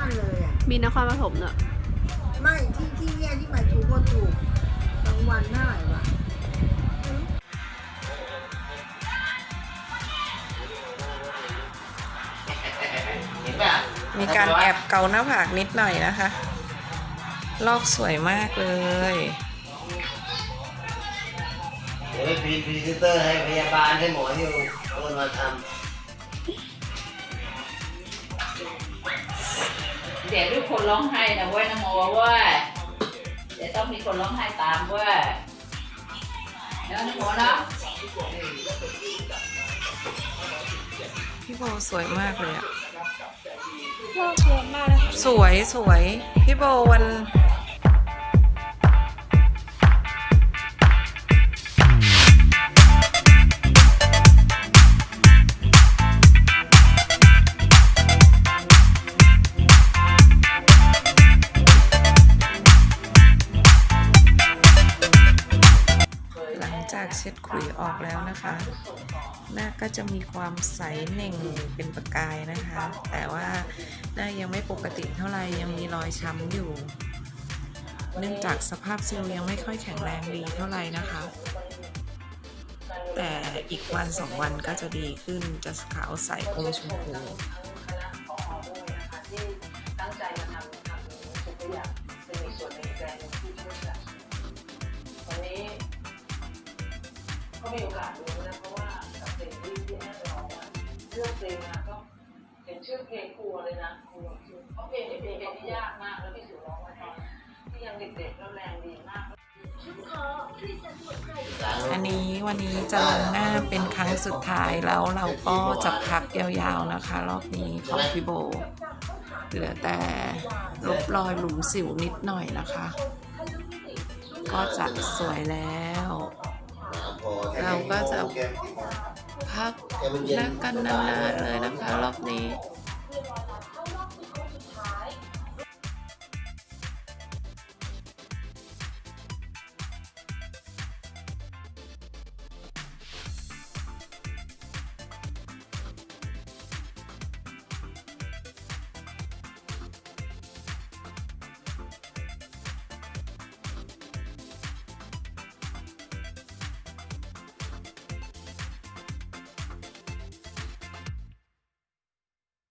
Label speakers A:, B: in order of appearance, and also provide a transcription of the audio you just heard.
A: ากเลยอะ
B: มีนครปฐมเนอะ
A: ไม่ที่ที่เนี่ยที่หมายถูกคนถูกรางวัลเท่าไหร่วะ
C: เห็นป่ะ
D: มีการแอบเกาหน้าผากนิดหน่อยนะคะ ลอกสวยมากเลย
C: เดี๋ยวไปพรีพรีเซนเตอร์ให้พยาบาลให้หมออยู่คนมาท
E: เดี๋ยวทุกคนร้องไห้นะเว้ยนะโมเว้ยเดี๋ยวต้องมีคนร้องไห้ตามเว้ยแล้วนะโมเนาะ
D: พี่โบสวยมากเลยอะสวยสวย พี่โบวัน จากเช็ดขุยออกแล้วนะคะ หน้าก็จะมีความใสเน่งเป็นประกายนะคะ แต่ว่าหน้ายังไม่ปกติเท่าไหร่ยังมีรอยช้ำอยู่ เนื่องจากสภาพเซลล์ยังไม่ค่อยแข็งแรงดีเท่าไหร่นะคะ แต่อีกวันสองวันก็จะดีขึ้นจะขาวใสอมชมพู
F: มีโอกาสรู้นะเพราะว่ากับเพลงที่ที่แม่ร้องอะเลือกเพลงมาก็เห็นชื่อเพลงครัวเลยนะครัวคือเพราะเพลงนี้เป็นเพลงที่ยากมากแล้วพี่สิวร้องมาตอนที่ยังเด็กๆแล้วแรงดีมากำ
D: อันนี้วันนี้จะลงหน้าเป็นครั้งสุดท้ายแล้วเราก็จะพักยาวๆนะคะ รอบนี้ของพี่โบ เหลือแต่ลบรอยหลุมสิวนิดหน่อยนะคะ ก็จะสวยแล้ว เราก็จะพักนั่งกันนานๆเลยนะคะรอบนี้